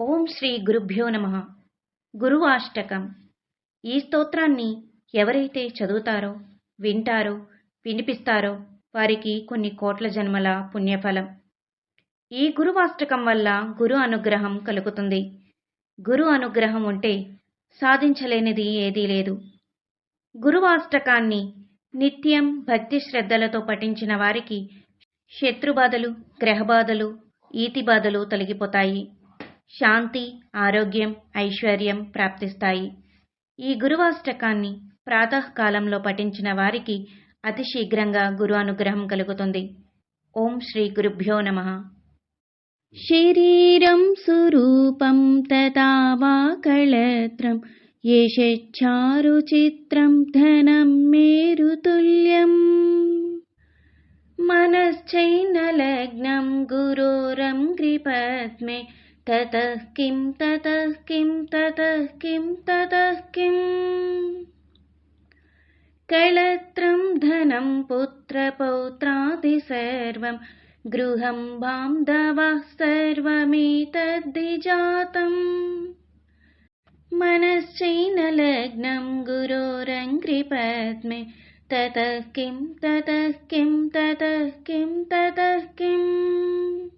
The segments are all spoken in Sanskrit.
ఓం శ్రీ గురుభ్యో నమ. గురువాష్టకం. ఈ స్తోత్రాన్ని ఎవరైతే చదువుతారో వింటారో వినిపిస్తారో వారికి కొన్ని కోట్ల జన్మల పుణ్యఫలం. ఈ గురువాష్టకం వల్ల గురు అనుగ్రహం కలుగుతుంది. గురు అనుగ్రహం ఉంటే సాధించలేనిది ఏదీ లేదు. గురువాష్టకాన్ని నిత్యం భక్తి శ్రద్ధలతో పఠించిన వారికి శత్రుబాధలు గ్రహబాధలు ఈతి బాధలు తొలగిపోతాయి. శాంతి ఆరోగ్యం ఐశ్వర్యం ప్రాప్తిస్తాయి. ఈ గురువాష్టకాన్ని ప్రాతకాలంలో పఠించిన వారికి అతి శీఘ్రంగా గురు అనుగ్రహం కలుగుతుంది. ఓం శ్రీ గురుభ్యో నమ. శరీరం సురూపం తదావాకళత్రం యశచ్చారుచిత్రం ధనం మేరుతుల్యం. మనశ్చైన లగ్నం గురోరం కృపద్మే ततः किं ततः किं ततः किं ततः किम्? कलत्रं धनं पुत्रपौत्रादि सर्वं गृहं बान्धवः सर्वमेतद्धिजातम् मनश्चैनलग्नं गुरोरङ्घ्रिपद्मे ततः किं ततः किं ततः किं ततः किम्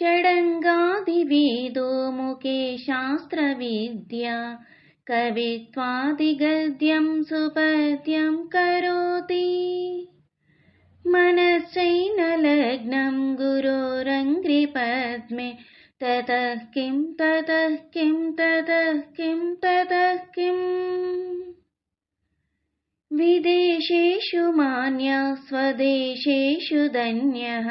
षडङ्गादिवेदो मुखे शास्त्रविद्या कवित्वादिगद्यं सुपद्यं करोति। मनश्चैनलग्नं गुरोरङ्घ्रिपद्मे ततः किं ततः किं ततः किं ततः किम् विदेशेषु मान्यः स्वदेशेषु धन्यः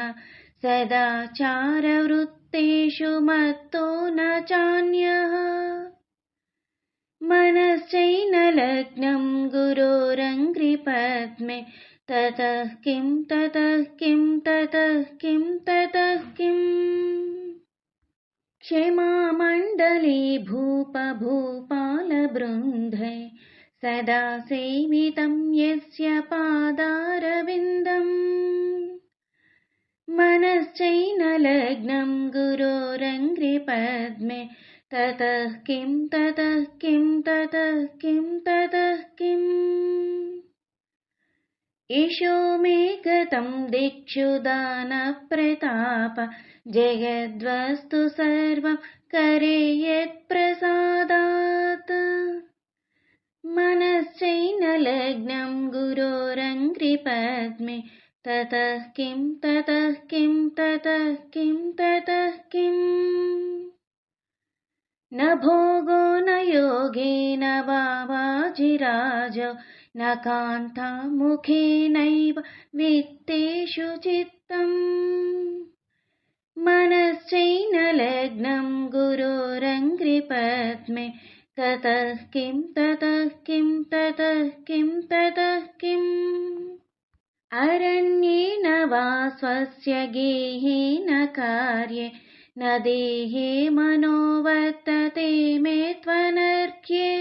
सदाचारवृत्तेषु मत्तो न चान्यः। मनश्चैनलग्नं गुरोरङ्घ्रिपद्मे ततः किं ततः किं ततः किं ततः किम् क्षमामण्डले भूपभूपालबृन्धे सदा सेवितं यस्य पादारविन्दम् मनश्चैनलग्नं गुरोरङ्घ्रिपद्मे ततः किं ततः किं ततः किं ततः किम्? एषो मे गतं दिक्षु दानप्रताप। जगद्वस्तु सर्वं करे यत्प्रसादात्। मनश्चैनलग्नं गुरोरङ्घ्रिपद्मे ततः किं ततः किं ततः किं? ततः किम् न भोगो न योगेन वा वाजिराजो न कान्तामुखेनैव वित्तेषु चित्तम्। मनश्चैनलग्नं गुरोरङ्घ्रिपद्मे ततः किं ततः किं ततः किं ततः किम् अरण्येन वा स्वस्य गेहेन कार्ये न देहे मनोवर्तते मे त्वनर्घ्ये।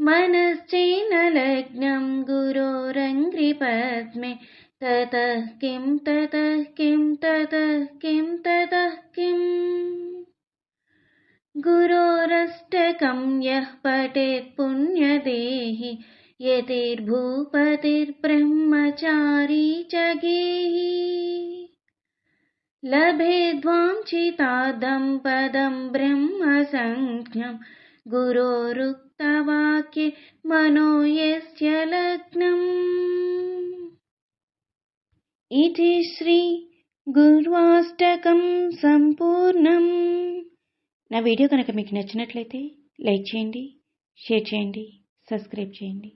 मनश्चैनलग्नं गुरोरङ्घ्रिपद्मे ततः किं ततः किं ततः किं ततः किम्? गुरोरष्टकं यः पठेत् पुण्यदेहि यतिर्भूपतिर्ब्रह्मचारी च गेहि लभेद्वाञ्छितादं पदं ब्रह्मसंज्ञं गुरोरुक्तवाक्ये मनो यस्य लग्नम् इति श्री గుర్వాష్టకం సంపూర్ణం నా వీడియో కనుక మీకు నచ్చినట్లయితే లైక్ చేయండి షేర్ చేయండి సబ్స్క్రైబ్ చేయండి